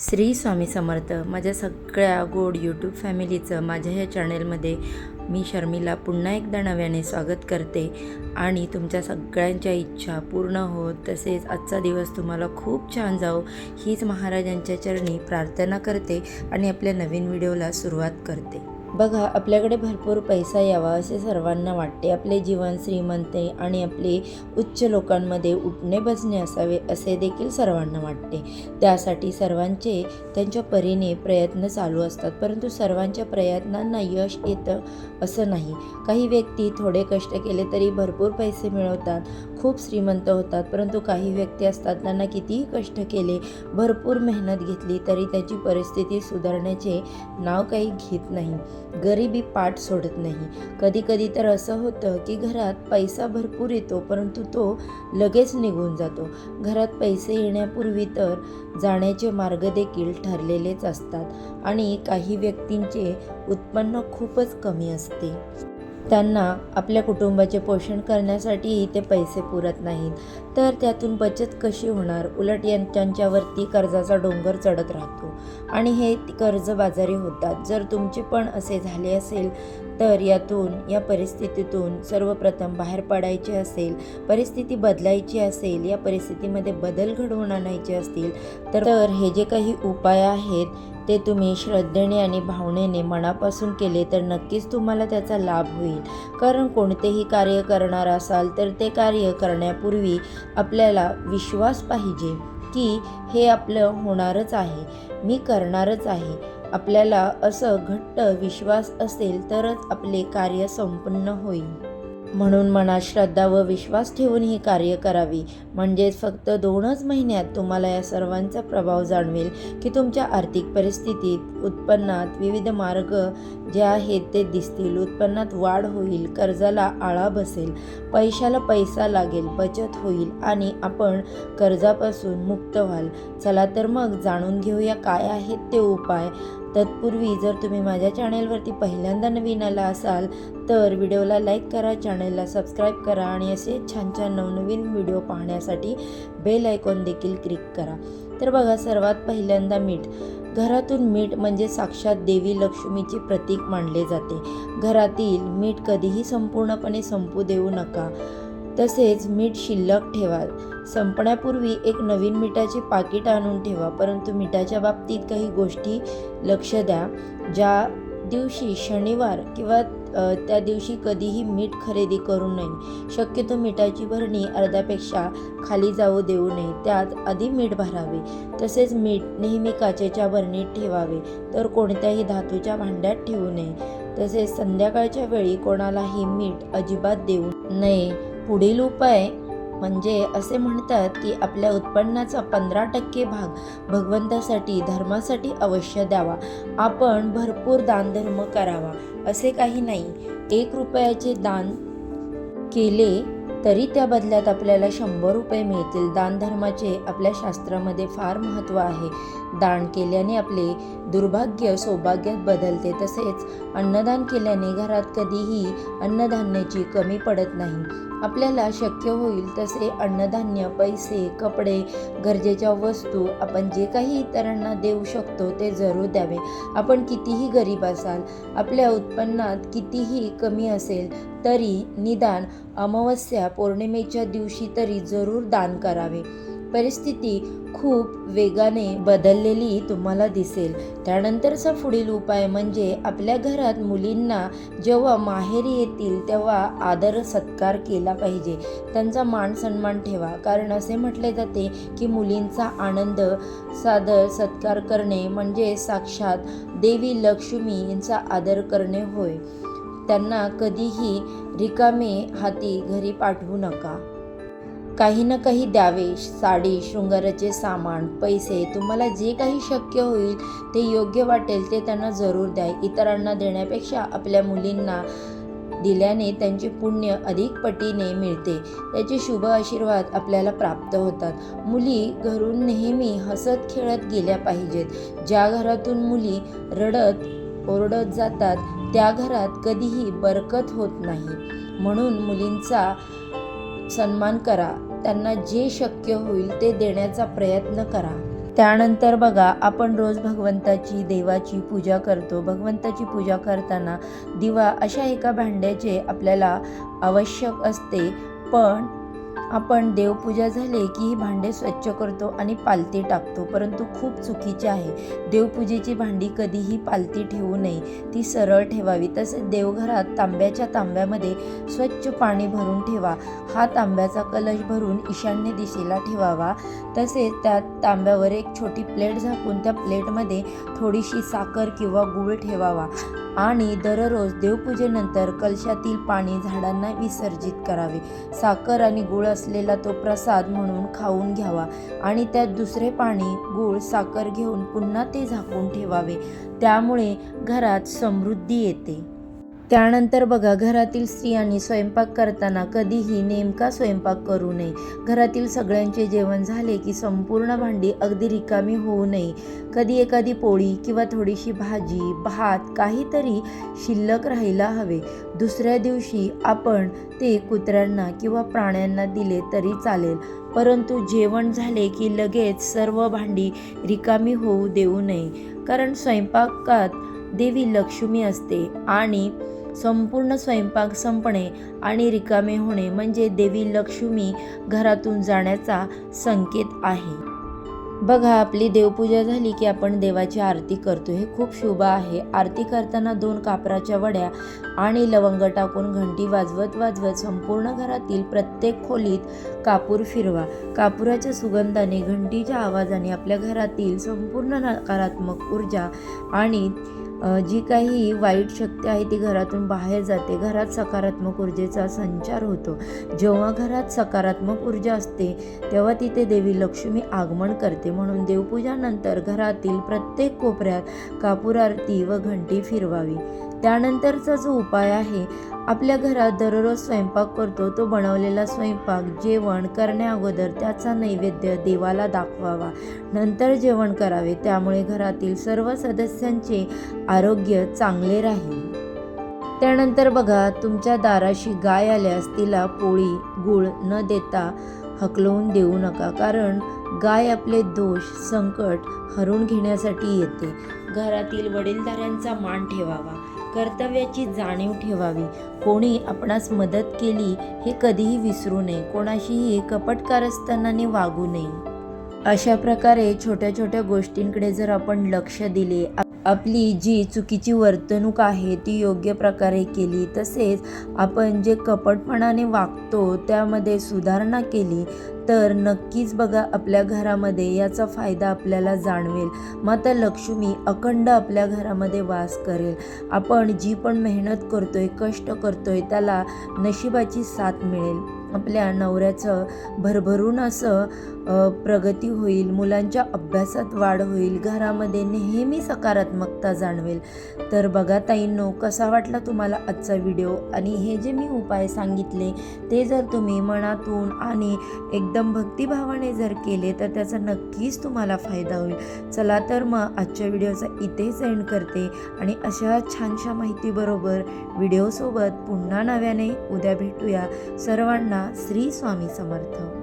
श्री स्वामी समर्थ. माझ्या सगळ्या गोड यूट्यूब फॅमिलीचं माझ्या ह्या चॅनेलमध्ये मी शर्मिला पुन्हा एकदा नव्याने स्वागत करते. आणि तुमच्या सगळ्यांच्या इच्छा पूर्ण होत तसेच आजचा दिवस तुम्हाला खूप छान जाओ हीच महाराजांच्या चरणी प्रार्थना करते आणि आपल्या नवीन व्हिडिओला सुरुवात करते. बघा आपल्याकडे भरपूर पैसा यावा असे सर्वांना वाटते. आपले जीवन श्रीमंते आणि आपले उच्च लोकांमध्ये उठणे बसणे असावे असे देखील सर्वांना वाटते. त्यासाठी सर्वांचे त्यांच्या परीने प्रयत्न चालू असतात परंतु सर्वांच्या प्रयत्नांना यश येतं असं नाही. काही व्यक्ती थोडे कष्ट केले तरी भरपूर पैसे मिळवतात खूप श्रीमंत होतात परंतु काही व्यक्ती असतात त्यांना कितीही कष्ट केले भरपूर मेहनत घेतली तरी त्याची परिस्थिती सुधारण्याचे नाव काही घेत नाही. गरिबी पाठ सोडत नाही. कधी कधी तर असं होतं की घरात पैसा भरपूर येतो परंतु तो लगेच निघून जातो. घरात पैसे येण्यापूर्वी तर जाण्याचे मार्ग देखील ठरलेलेच असतात आणि काही व्यक्तींचे उत्पन्न खूपच कमी असते. त्यांना आपल्या कुटुंबाचे पोषण करण्यासाठीही ते पैसे पुरत नाहीत. तर त्यातून बचत कशी होणार? उलट यां- त्यांच्यावरती कर्जाचा डोंगर चढत राहतो. आणि हे कर्जबाजारी होतात. जर तुमचे पण असे झाले असेल तर यातून या परिस्थितीतून सर्वप्रथम बाहेर पडायचे असेल परिस्थिती बदलायची असेल या परिस्थितीमध्ये बदल घडवून आणायचे असतील तर तर हे जे काही उपाय आहेत ते तुम्ही श्रद्धेने आणि भावनेने मनापासून केले तर नक्कीच तुम्हाला त्याचा लाभ होईल. कारण कोणतेही कार्य करणार असाल तर ते कार्य करण्यापूर्वी आपल्याला विश्वास पाहिजे की हे आपलं होणारच आहे. मी करणारच आहे. आपल्याला असं घट्ट विश्वास असेल तरच आपले कार्य संपन्न होईल. म्हणून मनात श्रद्धा व विश्वास ठेवून ही कार्य करावी. म्हणजेच फक्त दोनच महिन्यात तुम्हाला या सर्वांचा प्रभाव जाणवेल की तुमच्या आर्थिक परिस्थितीत उत्पन्नात विविध मार्ग जे आहेत ते दिसतील. उत्पन्नात वाढ होईल कर्जाला आळा बसेल पैशाला पैसा लागेल बचत होईल आणि आपण कर्जापासून मुक्त व्हाल. चला तर मग जाणून घेऊया काय आहेत ते उपाय. तत्पूर्वी जर तुम्ही माझ्या चॅनेलवरती पहिल्यांदा नवीन आला असाल तर व्हिडिओला लाईक करा चॅनलला सबस्क्राईब करा आणि असे छान छान नवनवीन व्हिडिओ पाहण्यासाठी बेल आयकॉन देखील क्लिक करा. तर बघा सर्वात पहिल्यांदा मीठ घरातून मीठ म्हणजे साक्षात देवी लक्ष्मीचे प्रतीक मानले जाते. घरातील मीठ कधीही संपूर्णपणे संपू देऊ नका. तसेच मीठ शिल्लक ठेवा. संपण्यापूर्वी एक नवीन मिठाचे पाकिट आणून ठेवा. परंतु मिठाच्या बाबतीत काही गोष्टी लक्ष द्या. ज्या दिवशी शनिवार किंवा त्या दिवशी कधीही मीठ खरेदी करू नये. शक्यतो मिठाची भरणी अर्ध्यापेक्षा खाली जाऊ देऊ नये. त्यात आधी मीठ भरावे. तसेच मीठ नेहमी काचेच्या भरणीत ठेवावे. तर कोणत्याही धातूच्या भांड्यात ठेवू नये. तसेच संध्याकाळच्या वेळी कोणालाही मीठ अजिबात देऊ नये. पुढील उपाय म्हणजे असे म्हणतात की आपल्या उत्पन्नाचा पंधरा टक्के भाग भगवंतासाठी धर्मासाठी अवश्य द्यावा. आपण भरपूर दानधर्म करावा असे काही नाही. एक रुपयाचे दान केले तरी त्या बदल्यात आपल्याला शंभर रुपये मिळतील. दानधर्माचे आपल्या शास्त्रामध्ये फार महत्त्व आहे. दान केल्याने आपले दुर्भाग्य सौभाग्यात बदलते. तसेच अन्नदान केल्याने घरात कधीही अन्नधान्याची कमी पडत नाही. आपल्याला शक्य होईल तसे अन्नधान्य पैसे कपडे गरजेच्या वस्तू आपण जे काही इतरांना देऊ शकतो ते जरूर द्यावे. आपण कितीही गरीब असाल आपल्या उत्पन्नात कितीही कमी असेल तरी निदान अमावस्या पौर्णिमेच्या दिवशी तरी जरूर दान करावे. परिस्थिती खूप वेगाने बदललेली तुम्हाला दिसेल. त्यानंतरचा पुढील उपाय म्हणजे आपल्या घरात मुलींना जेव्हा माहेरी येतील तेव्हा आदर सत्कार केला पाहिजे. त्यांचा मान सन्मान ठेवा. कारण असे म्हटले जाते की मुलींचा आनंद सादर सत्कार करणे म्हणजे साक्षात देवी लक्ष्मी यांचा आदर करणे होय. त्यांना कधीही रिकामे हाती घरी पाठवू नका. काही ना काही द्यावे. साडी शृंगाराचे सामान पैसे तुम्हाला जे काही शक्य होईल ते योग्य वाटेल ते त्यांना जरूर द्या. इतरांना देण्यापेक्षा आपल्या मुलींना दिल्याने त्यांचे पुण्य अधिक पटीने मिळते. त्याचे शुभ आशीर्वाद आपल्याला प्राप्त होतात. मुली घरून नेहमी हसत खेळत गेल्या पाहिजेत. ज्या घरातून मुली रडत ओरडत जातात त्या घरात कधीही बरकत होत नाही. म्हणून मुलींचा सन्मान करा. त्यांना जे शक्य होईल ते देण्याचा प्रयत्न करा. त्यानंतर बघा आपण रोज भगवंताची देवाची पूजा करतो. भगवंताची पूजा करताना दिवा अशा एका भांड्याचे आपल्याला आवश्यक असते. पण आपण देवपूजा झाले की ही भांडे स्वच्छ करतो आणि पालती टाकतो परंतु खूप चुकीचे आहे. देवपूजेची भांडी कधीही पालती ठेवू नये. ती सरळ ठेवावी. तसेच देवघरात तांब्याच्या तांब्यामध्ये स्वच्छ पाणी भरून ठेवा. हा तांब्याचा कलश भरून ईशान्य दिशेला ठेवावा. तसेच त्या तांब्यावर एक छोटी प्लेट झाकून त्या प्लेटमध्ये थोडीशी साखर किंवा गूळ ठेवावा. आणि दररोज देवपूजेनंतर कलशातील पाणी झाडांना विसर्जित करावे. साखर आणि गूळ असलेला तो प्रसाद म्हणून खाऊन घ्यावा आणि त्यात दुसरे पाणी गूळ साखर घेऊन पुन्हा ते झाकून ठेवावे. त्यामुळे घरात समृद्धी येते. त्यानंतर बघा घरातील स्त्रियांनी स्वयंपाक करताना कधीही नेमका स्वयंपाक करू नये. घरातील सगळ्यांचे जेवण झाले की संपूर्ण भांडी अगदी रिकामी होऊ नये. कधी एखादी पोळी किंवा थोडीशी भाजी भात काहीतरी शिल्लक राहायला हवे. दुसऱ्या दिवशी आपण ते कुत्र्यांना किंवा प्राण्यांना दिले तरी चालेल. परंतु जेवण झाले की लगेच सर्व भांडी रिकामी होऊ देऊ नये. कारण स्वयंपाकात देवी लक्ष्मी असते आणि संपूर्ण स्वयंपाक संपणे आणि रिकामे होणे म्हणजे देवी लक्ष्मी घरातून जाण्याचा संकेत आहे. बघा आपली देवपूजा झाली की आपण देवाची आरती करतो. हे खूप शुभ आहे. आरती करताना दोन कापराच्या वड्या आणि लवंग टाकून घंटी वाजवत वाजवत संपूर्ण घरातील प्रत्येक खोलीत कापूर फिरवा. कापुराच्या सुगंधाने घंटीच्या आवाजाने आपल्या घरातील संपूर्ण नकारात्मक ऊर्जा आणि जी काही वाईट शक्ती आहे ती घरातून बाहेर जाते. घरात सकारात्मक ऊर्जेचा संचार होतो. जेव्हा घरात सकारात्मक ऊर्जा असते तेव्हा तिथे देवी लक्ष्मी आगमन करते. म्हणून देवपूजानंतर घरातील प्रत्येक कोपऱ्यात कापूर आरती व घंटी फिरवावी. त्यानंतरचा जो उपाय आहे आपल्या घरात दररोज स्वयंपाक करतो तो बनवलेला स्वयंपाक जेवण करण्या अगोदर त्याचा नैवेद्य देवाला दाखवावा. नंतर जेवण करावे त्यामुळे घरातील सर्व सदस्यांचे आरोग्य चांगले राहील. त्यानंतर बघा तुमच्या दाराशी गाय आल्यास तिला पोळी गूळ न देता हकलवून देऊ नका कारण गाय आपले दोष संकट हरून घेण्यासाठी येते. घरातील वडीलधाऱ्यांचा मान ठेवावा. कर्तव्याची जाणीव ठेवावी. कोणी आपणास मदत केली हे कधीही विसरू नये. कोणाशीही कपटकारस्थानाने वागू नये. अशा प्रकारे छोट्या छोट्या गोष्टींकडे जर आपण लक्ष दिले आपली जी चुकीची वर्तणूक आहे ती योग्य प्रकारे केली तसेच आपण जे कपटपणाने वागतो त्यामध्ये सुधारणा केली तर नक्कीच बघा आपल्या घरामध्ये याचा फायदा आपल्याला जाणवेल. माता लक्ष्मी अखंड आपल्या घरामध्ये वास करेल. आपण जी पण मेहनत करतोय कष्ट करतोय त्याला नशिबाची साथ मिळेल. आपल्या नवऱ्याचं भरभरून असं प्रगती होईल मुलांच्या अभ्यासात वाढ होईल घरामध्ये नेहमी सकारात्मकता जाणवेल. तर बघा ताईंनो कसा वाटला तुम्हाला आजचा व्हिडिओ? आणि हे जे मी उपाय सांगितले ते जर तुम्ही मनातून आणि एकदम भक्तिभावाने जर केले तर त्याचा नक्कीच तुम्हाला फायदा होईल. चला तर मग आजच्या व्हिडिओचा इथेच एंड करते. आणि अशा छानशा माहितीबरोबर व्हिडिओसोबत पुन्हा नव्याने उद्या भेटूया. सर्वांना श्री स्वामी समर्थ.